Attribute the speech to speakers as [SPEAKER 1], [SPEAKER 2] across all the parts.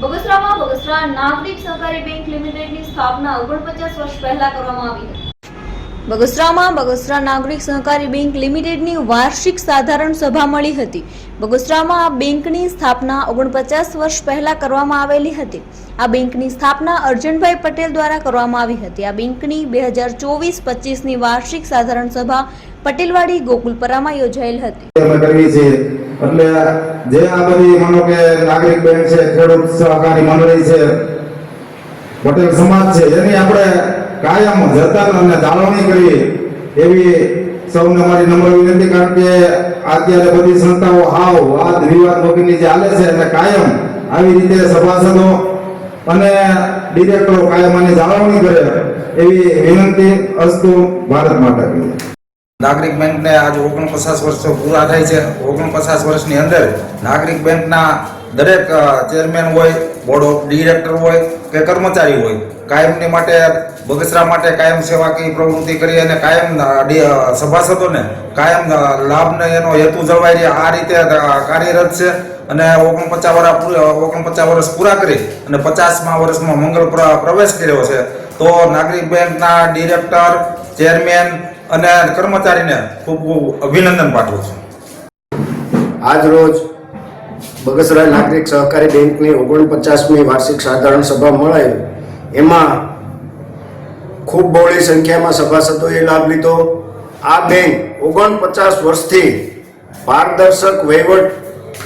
[SPEAKER 1] બગસરામાં બગસરા નાગરિક સહકારી બેંક લિમિટેડની સ્થાપના ઓગણપચાસ વર્ષ પહેલા કરવામાં આવી હતી. બગસરામાં બગસરા નાગરિક સહકારી બેંક લિમિટેડની વાર્ષિક સાધારણ સભા મળી હતી. બગસરામાં આ બેંકની સ્થાપના ઓગણપચાસ વર્ષ પહેલા કરવામાં આવેલી હતી. આ બેંકની સ્થાપના અર્જનભાઈ પટેલ દ્વારા કરવામાં આવી હતી. આ બેંકની બે હજાર ચોવીસ પચીસની વાર્ષિક સાધારણ સભા પટેલવાડી ગોકુલપરામાં યોજાયેલ હતી.
[SPEAKER 2] એટલે જે આ બધી માનો કે નાગરિક બેંક છે, ખેડૂત સહકારી મંડળી છે, પટેલ સમાજ છે, એની આપણે કાયમ જતન અને જાળવણી કરીએ એવી સૌને મારી નમ્ર વિનંતી કારણ કે અત્યારે બધી સંસ્થાઓ હાવ વાદ વિવાદ વગરની હાલે છે એટલે કાયમ આવી રીતે સભાસદો અને ડિરેક્ટરો કાયમ આની જાળવણી કરે એવી વિનંતી અસ્તુ ભારત માતા કી જય.
[SPEAKER 3] નાગરિક બેંકને આજે ઓગણપચાસ વર્ષ પૂરા થાય છે ઓગણપચાસ વર્ષની અંદર નાગરિક બેંકના દરેક ચેરમેન હોય બોર્ડ ઓફ ડિરેક્ટર હોય કે કર્મચારી હોય, કાયમની માટે, બગસરા માટે કાયમ સેવાકીય પ્રવૃત્તિ કરી અને કાયમ સભાસદોને કાયમ લાભને એનો હેતુ જળવાઈ રહે. આ રીતે કાર્યરત છે અને ઓગણપચાસ વર્ષ ઓગણપચાસ વર્ષ પૂરા કરી અને પચાસમા વર્ષમાં મંગળ પ્રવેશ કર્યો છે. તો નાગરિક બેંકના ડિરેક્ટર, ચેરમેન અને કર્મચારીને ખૂબ ખૂબ અભિનંદન પાઠવું છું.
[SPEAKER 4] આજ રોજ બગસરા નાગરિક સહકારી બેંકની ઓગણપચાસમી વાર્ષિક સાધારણ સભા મળાઈ. એમાં ખૂબ બહોળી સંખ્યામાં સભાસદોએ લાભ લીધો. આ બેંક ઓગણપચાસ વર્ષથી પારદર્શક વહીવટ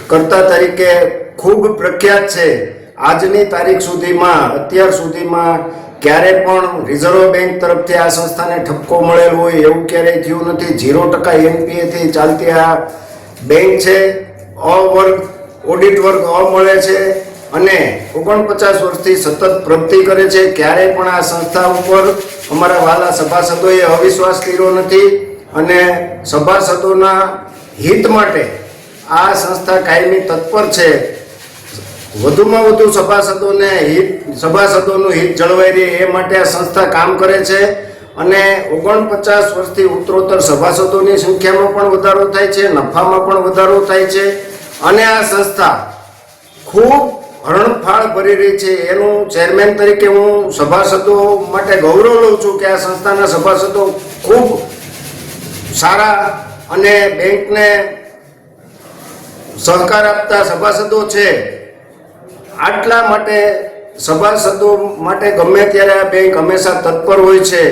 [SPEAKER 4] કરતા તરીકે ખૂબ પ્રખ્યાત છે. આજની તારીખ સુધીમાં, અત્યાર સુધીમાં ક્યારે પણ રિઝર્વ બેંક તરફથી આ સંસ્થાને ઠપકો મળેલ હોય એવું ક્યારેય થયું નથી. ઝીરો ટકા એનપીએથી ચાલતી આ બેંક છે. અ વર્ગ ઓડિટ વર્ગ અ મળે છે અને ઓગણપચાસ વર્ષથી સતત પ્રગતિ કરે છે. ક્યારેય પણ આ સંસ્થા ઉપર અમારા વાલા સભાસદોએ અવિશ્વાસ કર્યો નથી અને સભાસદોના હિત માટે આ સંસ્થા કાયમી તત્પર છે. વધુમાં વધુ સભાસદોને હિત, સભાસદોનું હિત જળવાઈ રહે એ માટે આ સંસ્થા કામ કરે છે અને ઓગણપચાસ વર્ષથી ઉત્તરોત્તર સભાસદોની સંખ્યામાં પણ વધારો થાય છે, નફામાં પણ વધારો થાય છે. અને આ સંસ્થા ખૂબ હરણફાળ ભરી રહી છે. એનું ચેરમેન તરીકે હું સભાસદો માટે ગૌરવ લઉં છું કે આ સંસ્થાના સભાસદો ખૂબ સારા અને બેંકને સહકાર આપતા સભાસદો છે. આટલા માટે સભાસદો માટે ગમે ત્યારે આ બેંક હંમેશા તત્પર હોય છે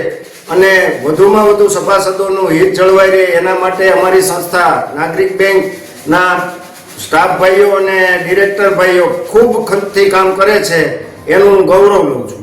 [SPEAKER 4] અને વધુમાં વધુ સભાસદોનું હિત જળવાઈ રહે એના માટે અમારી સંસ્થા નાગરિક બેંકના સ્ટાફ ભાઈઓ અને ડિરેક્ટર ભાઈઓ ખૂબ ખંતથી કામ કરે છે, એનું હું ગૌરવ લઉં છું.